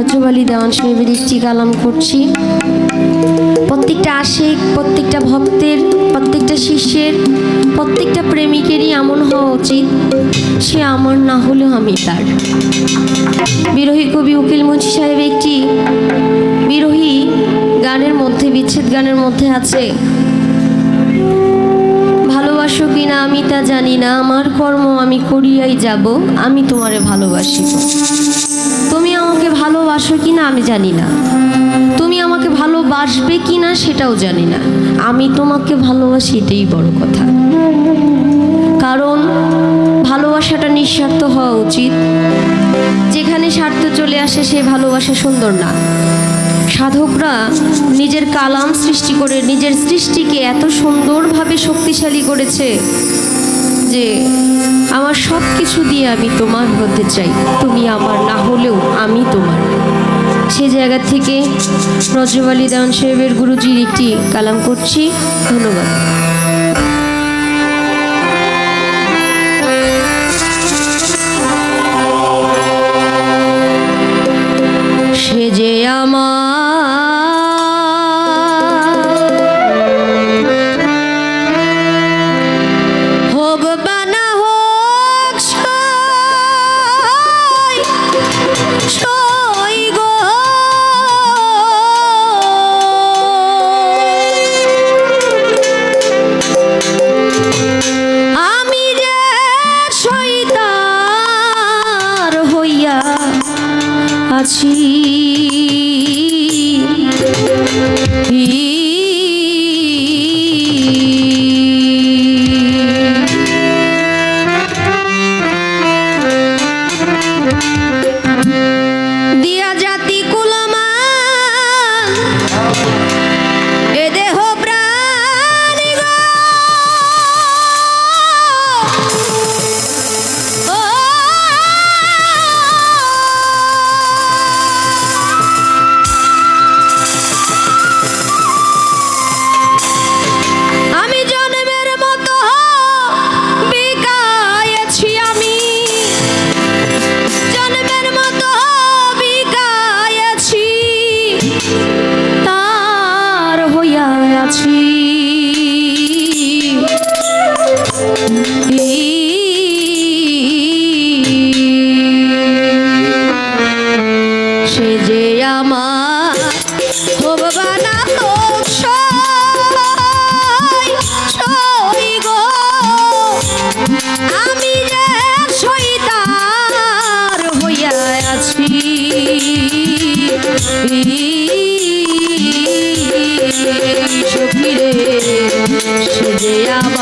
রজবালি দেওয়ান সাহেবের একটি কালাম করছি। প্রত্যেকটা আশিক, প্রত্যেকটা ভক্তের, প্রত্যেকটা শিষ্যের, প্রত্যেকটা প্রেমিকেরই এমন হওয়া উচিত, সে আমার না হলেও আমি তার। বিরোহী কবি উকিল মুন্সি সাহেব একটি বিরোহী গানের মধ্যে, বিচ্ছেদ গানের মধ্যে আছে, ভালোবাসো কি না আমি তা জানি না, আমার কর্ম আমি করিয়াই যাব, আমি তোমারে ভালোবাসি আমাকে ভালোবাসো কি না আমি জানি না। তুমি আমাকে ভালোবাসবে কি না সেটাও জানি না। আমি তোমাকে ভালোবাসি এটাই বড় কথা। কারণ ভালোবাসাটা নিঃস্বার্থ হওয়া উচিত। যেখানে স্বার্থ চলে আসে সে ভালোবাসা সুন্দর না। সাধকরা নিজের কালাম সৃষ্টি করে, নিজের সৃষ্টিকে এত সুন্দরভাবে শক্তিশালী করেছে যে আমার সব কিছু দিয়ে আমি তোমার হতে চাই। তুমি আমার না হলেও আমি তোমার। সে জায়গা থেকে রজবালি দেওয়ান সাহেবের গুরুজির একটি কালাম করছি। ধন্যবাদ। সে যে আমার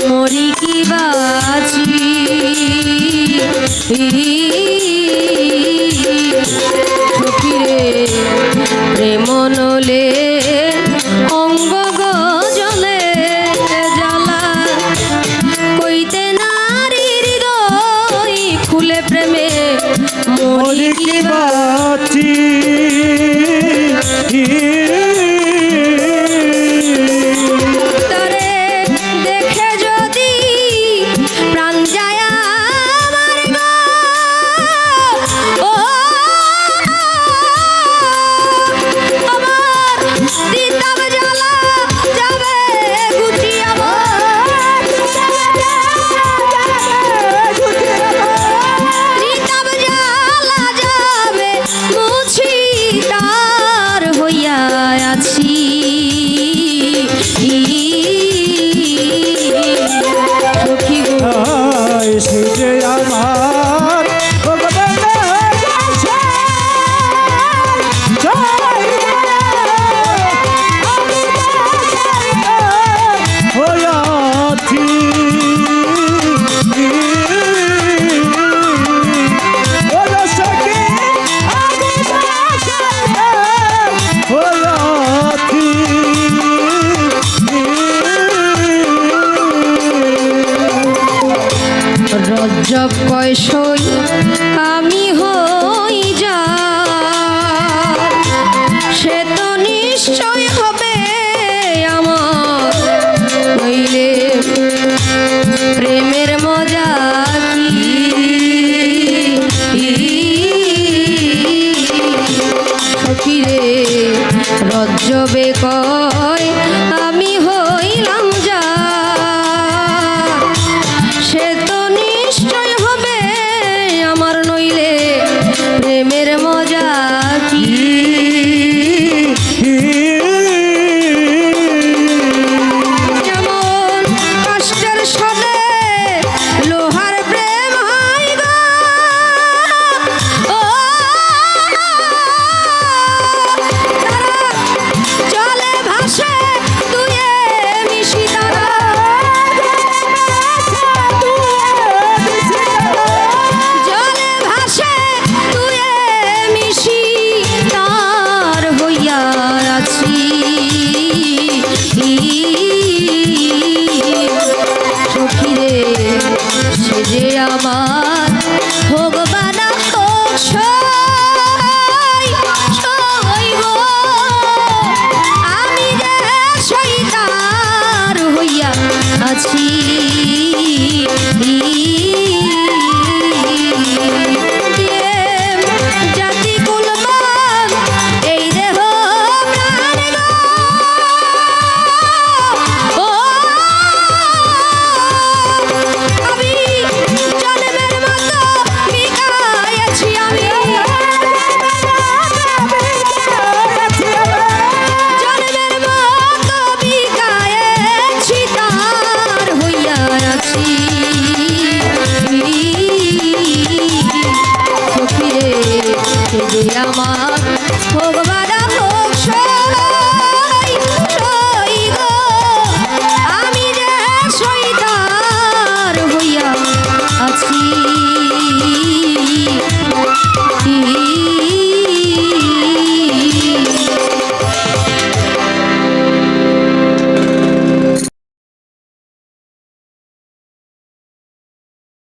মরি কি বাঁচি রে প্রেম নলে আছি সখী গো সেই যে আমার জব কয়সই আমি হই যা। সে তো নিশ্চয় হবে আমার নইলে প্রেমের মজা কি? রে রজ্জবে কর আমার ভগবান হোক